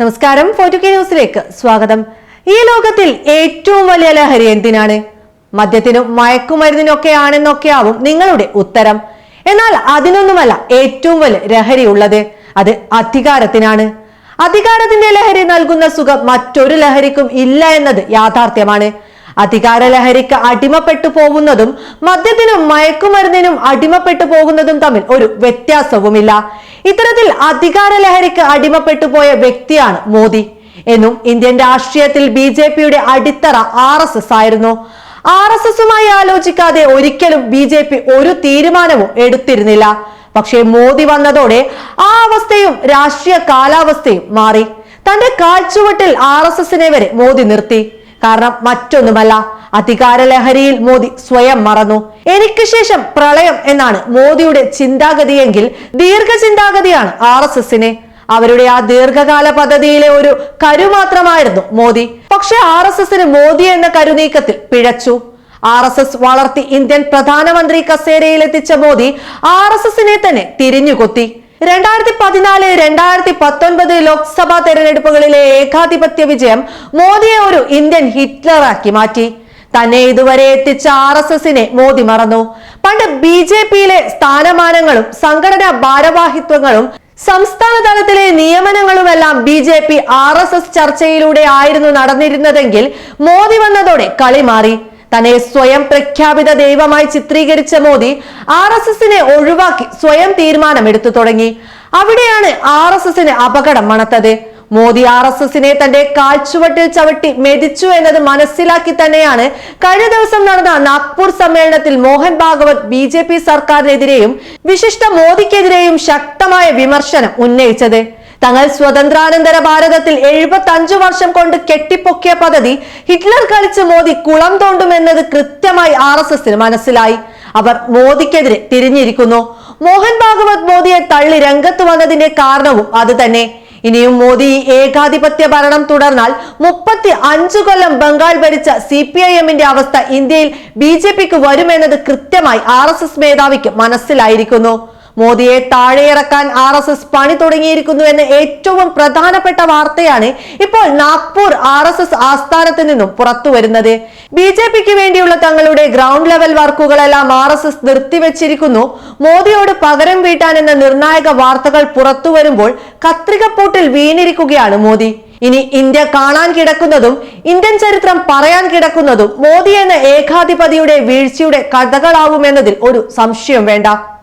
നമസ്കാരം ഫോർട്ടു കെ ന്യൂസിലേക്ക് സ്വാഗതം. ഈ ലോകത്തിൽ ഏറ്റവും വലിയ ലഹരി എന്തിനാണ്? മദ്യത്തിനും മയക്കുമരുന്നിനൊക്കെ ആണെന്നൊക്കെ ആവും നിങ്ങളുടെ ഉത്തരം. എന്നാൽ അതിനൊന്നുമല്ല ഏറ്റവും വലിയ ലഹരി ഉള്ളത്. അത് അധികാരത്തിനാണ്. അധികാരത്തിന്റെ ലഹരി നൽകുന്ന സുഖം മറ്റൊരു ലഹരിക്കും ഇല്ല എന്നത് യാഥാർത്ഥ്യമാണ്. അധികാര ലഹരിക്ക് അടിമപ്പെട്ടു പോകുന്നതും മദ്യത്തിനും മയക്കുമരുന്നിനും അടിമപ്പെട്ടു പോകുന്നതും തമ്മിൽ ഒരു വ്യത്യാസവുമില്ല. ഇത്തരത്തിൽ അധികാരലഹരിക്ക് അടിമപ്പെട്ടു പോയ വ്യക്തിയാണ് മോദി. എന്നും ഇന്ത്യൻ രാഷ്ട്രീയത്തിൽ ബി ജെ പിയുടെ അടിത്തറ ആർ എസ് എസ് ആയിരുന്നു. ആർ എസ് എസുമായി ആലോചിക്കാതെ ഒരിക്കലും ബി ജെ പി ഒരു തീരുമാനവും എടുത്തിരുന്നില്ല. പക്ഷേ മോദി വന്നതോടെ ആ അവസ്ഥയും രാഷ്ട്രീയ കാലാവസ്ഥയും മാറി. തന്റെ കാൽച്ചുവട്ടിൽ ആർ എസ് എസിനെ വരെ മോദി നിർത്തി. കാരണം മറ്റൊന്നുമല്ല. അധികാര ലഹരിയിൽ മോദി സ്വയം മറന്നു. എനിക്ക് ശേഷം പ്രളയം എന്നാണ് മോദിയുടെ ചിന്താഗതിയെങ്കിൽ ദീർഘചിന്താഗതിയാണ് ആർ എസ് എസിനെ. അവരുടെ ആ ദീർഘകാല പദ്ധതിയിലെ ഒരു കരു മാത്രമായിരുന്നു മോദി. പക്ഷെ ആർ എസ് എസിന് മോദി എന്ന കരുനീക്കത്തിൽ പിഴച്ചു. ആർ എസ് എസ് വളർത്തി ഇന്ത്യൻ പ്രധാനമന്ത്രി കസേരയിൽ എത്തിച്ച മോദി ആർ എസ് എസിനെ തന്നെ തിരിഞ്ഞുകൊത്തി. രണ്ടായിരത്തി പതിനാല് രണ്ടായിരത്തി പത്തൊൻപത് ലോക്സഭാ തെരഞ്ഞെടുപ്പുകളിലെ ഏകാധിപത്യ വിജയം മോദിയെ ഒരു ഇന്ത്യൻ ഹിറ്റ്ലറാക്കി മാറ്റി. തന്നെ ഇതുവരെ എത്തിച്ച ആർ എസ് എസിനെ മോദി മറന്നു. പണ്ട് ബി ജെ പിയിലെ സ്ഥാനമാനങ്ങളും സംഘടനാ ഭാരവാഹിത്വങ്ങളും സംസ്ഥാന തലത്തിലെ നിയമനങ്ങളുമെല്ലാം B J P R S S ചർച്ചയിലൂടെ ആയിരുന്നു നടന്നിരുന്നതെങ്കിൽ മോദി വന്നതോടെ കളി മാറി. തന്നെ സ്വയം പ്രഖ്യാപിത ദൈവമായി ചിത്രീകരിച്ച മോദി ആർ എസ് എസിനെ ഒഴിവാക്കി സ്വയം തീരുമാനമെടുത്തു തുടങ്ങി. അവിടെയാണ് ആർ എസ് എസിന് അപകടം മണത്തത്. മോദി ആർ എസ് എസിനെ തന്റെ കാൽച്ചുവട്ടിൽ ചവിട്ടി മെതിച്ചു എന്നത് മനസ്സിലാക്കി തന്നെയാണ് കഴിഞ്ഞ ദിവസം നടന്ന നാഗ്പൂർ സമ്മേളനത്തിൽ Mohan Bhagwat B J P സർക്കാരിനെതിരെയും വിശിഷ്ട മോദിക്കെതിരെയും ശക്തമായ വിമർശനം ഉന്നയിച്ചത്. തങ്ങൾ സ്വതന്ത്രാനന്തര ഭാരതത്തിൽ എഴുപത്തി അഞ്ചു വർഷം കൊണ്ട് കെട്ടിപ്പൊക്കിയ പദ്ധതി ഹിറ്റ്ലർ കളിച്ച് മോദി കുളം തോണ്ടുമെന്നത് കൃത്യമായി ആർ എസ് എസിന് മനസ്സിലായി. അവർ മോദിക്കെതിരെ തിരിഞ്ഞിരിക്കുന്നു. മോഹൻ ഭാഗവത് മോദിയെ തള്ളി രംഗത്ത് വന്നതിന്റെ കാരണവും അത് തന്നെ ഇനിയും മോദി ഏകാധിപത്യ ഭരണം തുടർന്നാൽ മുപ്പത്തി അഞ്ചു കൊല്ലം ബംഗാൾ ഭരിച്ച സി പി ഐ എമ്മിന്റെ അവസ്ഥ ഇന്ത്യയിൽ ബി ജെ പിക്ക് വരുമെന്നത് കൃത്യമായി ആർ എസ് എസ് മേധാവിക്ക് മനസ്സിലായിരിക്കുന്നു. മോദിയെ താഴെയിറക്കാൻ ആർ എസ് എസ് പണി തുടങ്ങിയിരിക്കുന്നു എന്ന ഏറ്റവും പ്രധാനപ്പെട്ട വാർത്തയാണ് ഇപ്പോൾ നാഗ്പൂർ ആർ എസ് എസ് ആസ്ഥാനത്ത് നിന്നും പുറത്തു വരുന്നത്. ബി ജെ പിക്ക് വേണ്ടിയുള്ള തങ്ങളുടെ ഗ്രൗണ്ട് ലെവൽ വർക്കുകളെല്ലാം ആർ എസ് എസ് നിർത്തിവെച്ചിരിക്കുന്നു. മോദിയോട് പകരം വീട്ടാൻ എന്ന നിർണായക വാർത്തകൾ പുറത്തു വരുമ്പോൾ കത്രികപ്പൂട്ടിൽ വീണിരിക്കുകയാണ് മോദി. ഇനി ഇന്ത്യ കാണാൻ കിടക്കുന്നതും ഇന്ത്യൻ ചരിത്രം പറയാൻ കിടക്കുന്നതും മോദി എന്ന ഏകാധിപതിയുടെ വീഴ്ചയുടെ കഥകളാവുമെന്നതിൽ ഒരു സംശയം വേണ്ട.